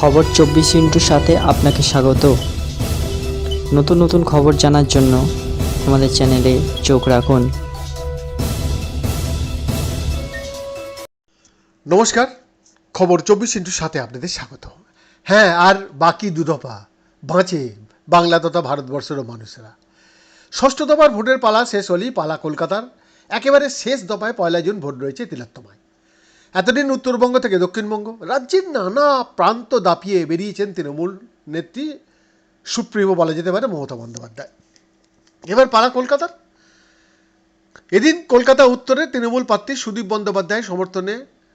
খবর চব্বিশ ইন্টুর সাথে আপনাকে স্বাগত। নতুন নতুন খবর জানার জন্য আমাদের চ্যানেলে চোখ রাখুন। নমস্কার, খবর চব্বিশ ইন্টুর সাথে আপনাদের স্বাগত। হ্যাঁ আর বাকি দুদফা বাঁচে বাংলা তথা ভারতবর্ষেরও মানুষেরা। ষষ্ঠ দফার ভোটের পালা শেষ হলেই পালা কলকাতার একেবারে শেষ দফায় পয়লা জুন ভোট রয়েছে তিলোত্তমায়। এতদিন উত্তরবঙ্গ থেকে দক্ষিণবঙ্গ, রাজ্যের নানা প্রান্ত দাপিয়ে বেরিয়েছেন তৃণমূল নেত্রী সুপ্রিমো বলা যেতে পারে মমতা বন্দ্যোপাধ্যায়। এবার পাড়া কলকাতার। এদিন কলকাতা উত্তরে তৃণমূল প্রার্থী সুদীপ বন্দ্যোপাধ্যায় সমর্থনে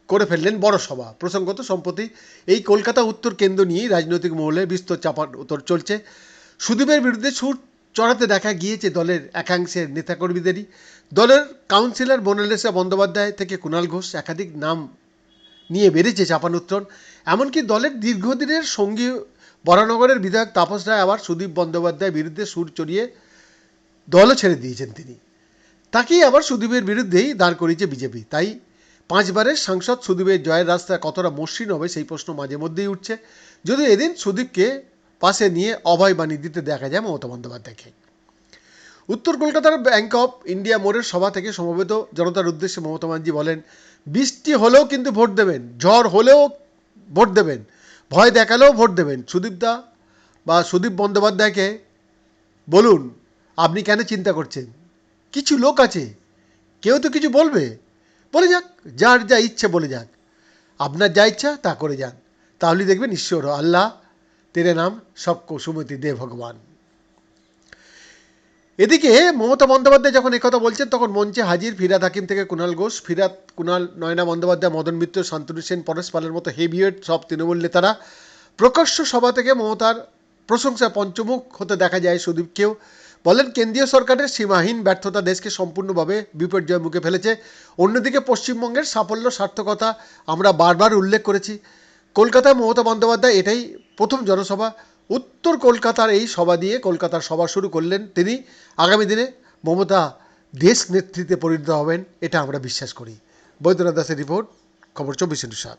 করে ফেললেন বড় সভা প্রসঙ্গত সম্প্রতি এই কলকাতা উত্তর কেন্দ্র নিয়েই রাজনৈতিক মহলে বিস্তর চাপার উত্তর চলছে। সুদীপের বিরুদ্ধে সুর চড়াতে দেখা গিয়েছে দলের একাংশের নেতাকর্মীদেরই। দলের কাউন্সিলর বনলেসা বন্দ্যোপাধ্যায় থেকে কুণাল ঘোষ একাধিক নাম নিয়ে বেড়েছে চাপানুত্তরণ এমনকি দলের দীর্ঘদিনের সঙ্গী বরানগরের বিধায়ক তাপস রায় আবার সুদীপ বন্দ্যোপাধ্যায়ের বিরুদ্ধে সুর চড়িয়ে দলও ছেড়ে দিয়েছেন তিনি। তাকেই আবার সুদীপের বিরুদ্ধেই দাঁড় করিয়েছে বিজেপি। তাই পাঁচবারের সাংসদ সুদীপের জয়ের রাস্তা কতটা মসৃণ হবে সেই প্রশ্ন মাঝে মধ্যেই উঠছে। যদিও এদিন সুদীপকে পাশে নিয়ে অভয় বাণী দিতে দেখা যায় মমতা বন্দ্যোপাধ্যায়কে। উত্তর কলকাতার ব্যাংক অফ ইন্ডিয়া মোড়ের সভা থেকে সমবেত জনতার উদ্দেশ্যে মমতা ব্যানার্জি বলেন, বৃষ্টি হলেও কিন্তু ভোট দেবেন, ঝড় হলেও ভোট দেবেন, ভয় দেখালেও ভোট দেবেন। সুদীপদা বা সুদীপ বন্দ্যোপাধ্যায়কে বলুন, আপনি কেন চিন্তা করছেন? কিছু লোক আছে, কেউ তো কিছু বলবে। বলে যাক, যার যা ইচ্ছে বলে যাক। আপনার যা ইচ্ছা তা করে যান। তাহলেই দেখবেন ঈশ্বর আল্লাহ তেরে নাম সবকো সুমতি দে ভগবান। এদিকে মমতা বন্দ্যোপাধ্যায় যখন একথা বলছেন, তখন মঞ্চে হাজির ফিরাদ হাকিম থেকে কুণাল ঘোষ। ফিরাদ কুণাল নয়না বন্দ্যোপাধ্যায়, মদন মিত্র, শান্তনু সেন, পরেশ পালের মতো হেভিওয়েট সব তৃণমূল নেতারা প্রকাশ্য সভা থেকে মমতার প্রশংসা পঞ্চমুখ হতে দেখা যায় সুদীপকেও। বলেন, কেন্দ্রীয় সরকারের সীমাহীন ব্যর্থতা দেশকে সম্পূর্ণভাবে বিপর্যয় মুখে ফেলেছে। অন্যদিকে পশ্চিমবঙ্গের সাফল্য, সার্থকতা আমরা বারবার উল্লেখ করেছি। কলকাতায় মমতা বন্দ্যোপাধ্যায় এটাই প্রথম জনসভা, উত্তর কলকাতার এই সভা দিয়ে কলকাতার সভা শুরু করলেন তিনি। আগামী দিনে মমতা দেশ নেতৃত্বে পরিণত হবেন, এটা আমরা বিশ্বাস করি। বৈদ্যনাথ দাসের রিপোর্ট, খবর চব্বিশ সাত।